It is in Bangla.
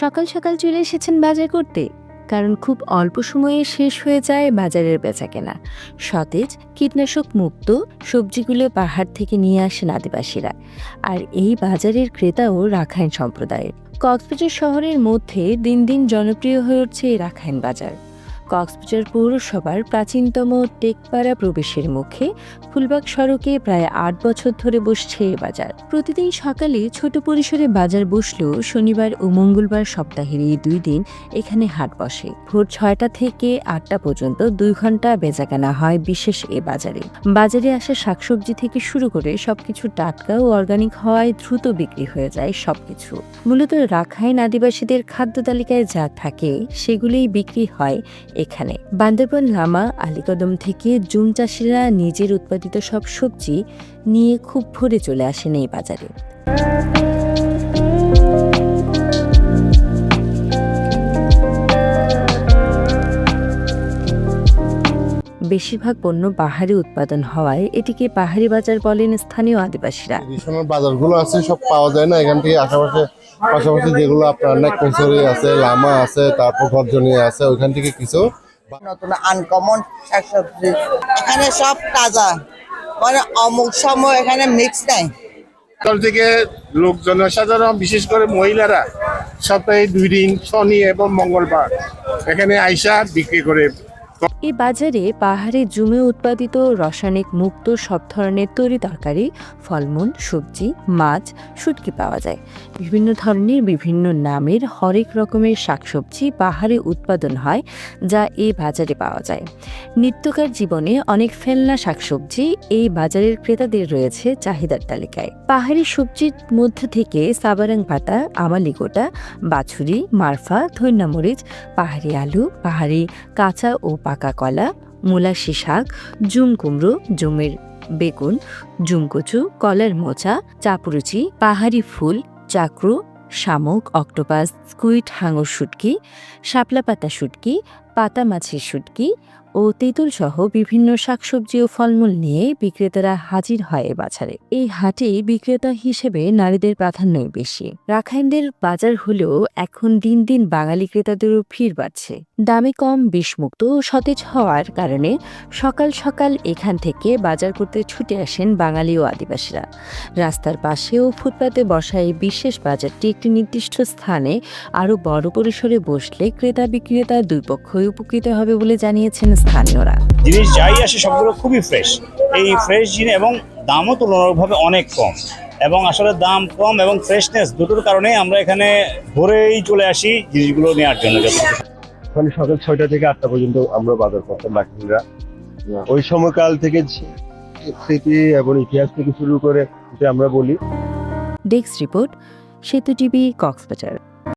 সকাল সকাল চলে এসেছেন বাজার করতে, কারণ খুব অল্প সময়ে শেষ হয়ে যায় বাজারের বেচা কেনা সতেজ, কীটনাশক মুক্ত সবজিগুলো পাহাড় থেকে নিয়ে আসেন আদিবাসীরা। আর এই বাজারের ক্রেতাও রাখাইন সম্প্রদায়ের। কক্সবাজার শহরের মধ্যে দিন দিন জনপ্রিয় হয়ে উঠছে এই রাখাইন বাজার। কক্সবাজার পৌরসভার প্রাচীনতম টেকপাড়া প্রবেশের মুখে ফুলবাগ সড়কে প্রায় আট বছর ধরে বসছে এ বাজার। প্রতিদিন সকালে ছোট পরিসরে বাজার বসলেও শনিবার ও মঙ্গলবার সপ্তাহের এই দুই দিন এখানে হাট বসে। ভোর ছয়টা থেকে আটটা পর্যন্ত দুই ঘণ্টা বেচাকেনা হয় বিশেষ এ বাজারে। বাজারে আসা শাকসবজি থেকে শুরু করে সবকিছু টাটকা ও অর্গানিক হওয়ায় দ্রুত বিক্রি হয়ে যায় সবকিছু। মূলত রাখাইন আদিবাসীদের খাদ্য তালিকায় যা থাকে সেগুলোই বিক্রি হয় এখানে। বান্দরবন লামা, আলীকদম থেকে জুম চাষিরা নিজের উৎপাদিত সব সবজি নিয়ে খুব ভরে চলে আসেন এই বাজারে। বেশিরভাগ পণ্য পাহাড়ি উৎপাদন হওয়ায় এটিকে পাহাড়ি বাজার বলেন স্থানীয় আদিবাসীরা। বাজারগুলো আছে, সব পাওয়া যায় না, এখান থেকে আশেপাশে পাশাপাশি যেগুলো আপনার নেক কচুরি আছে লামা আছে তারপর গর্জনী আছে ওইখান থেকে কিছু নতুন আনকমন শাকসবজি। এখানে সব তাজা। মানে অমুক সময় এখানে মিক্স নাই। সকাল থেকে লোক জনসাধারণ বিশেষ করে মহিলারা সপ্তাহে দুই দিন শনি এবং মঙ্গলবার এখানে আইসা বিক্রি করে এই বাজারে পাহাড়ে জুমে উৎপাদিত রাসায়নিক মুক্ত সব ধরনের তরি তরকারি, ফলমূল, সবজি, মাছ শুটকি পাওয়া যায়। বিভিন্ন ধরনের বিভিন্ন নামের হরেক রকমের শাকসবজি পাহাড়ে উৎপাদন হয়, যা এই বাজারে পাওয়া যায়। নিত্যকার জীবনে অনেক ফেলনা শাকসবজি এই বাজারের ক্রেতাদের রয়েছে চাহিদার তালিকায়। পাহাড়ি সবজির মধ্যে থেকে সাবারাং পাতা আমালিগোটা বাছুরি, মারফা ধৈন্যামরিচ পাহাড়ি আলু, পাহাড়ি কাঁচা ও পাকা কলা মুলাশি শাক, জুম কুমড়ো, জুমের বেগুন জুমকচু কলার মোচা, চাপরুচি, পাহাড়ি ফুল, চাকরু, শামুক, অক্টোপাস, স্কুইড, হাঙর শুটকি, শাপলা পাতা শুটকি পাতা মাছের শুটকি ও তেঁতুল সহ বিভিন্ন শাকসবজি ও ফলমূল নিয়ে বিক্রেতারা হাজির হয় বাজারে। এই হাটে বিক্রেতা হিসেবে নারীদের প্রাধান্যই বেশি। রাখাইনদের বাজার হলেও এখন দিন দিন বাঙালি ক্রেতাদেরও ভিড় বাড়ছে। দামে কম, বিষমুক্ত ও সতেজ হওয়ার কারণে সকাল সকাল এখান থেকে বাজার করতে ছুটে আসেন বাঙালি ও আদিবাসীরা। রাস্তার পাশে ও ফুটপাতে বসা এই বিশেষ বাজারটি একটি নির্দিষ্ট স্থানে আরও বড় পরিসরে বসলে ক্রেতা বিক্রেতা দুই পক্ষই উপকৃত হবে বলে জানিয়েছেন স্থানীয়রা। জিনিস যাই আসে সবগুলো খুবই ফ্রেশ এই ফ্রেশ জিনিস এবং দামও তুলনামূলকভাবে অনেক কম। এবং আসলে দাম কম এবং ফ্রেশনেস দুটোর কারণে আমরা এখানে ভোরেই চলে আসি জিনিসগুলো নেওয়ার জন্য ওখানে সকাল ছয়টা থেকে আটটা পর্যন্ত আমরা বাজার করতাম বাকিরা। ওই সময়কাল থেকে স্মৃতি এবং ইতিহাস থেকে শুরু করে আমরা বলি। Desk report Setu TV Cox's Bazar.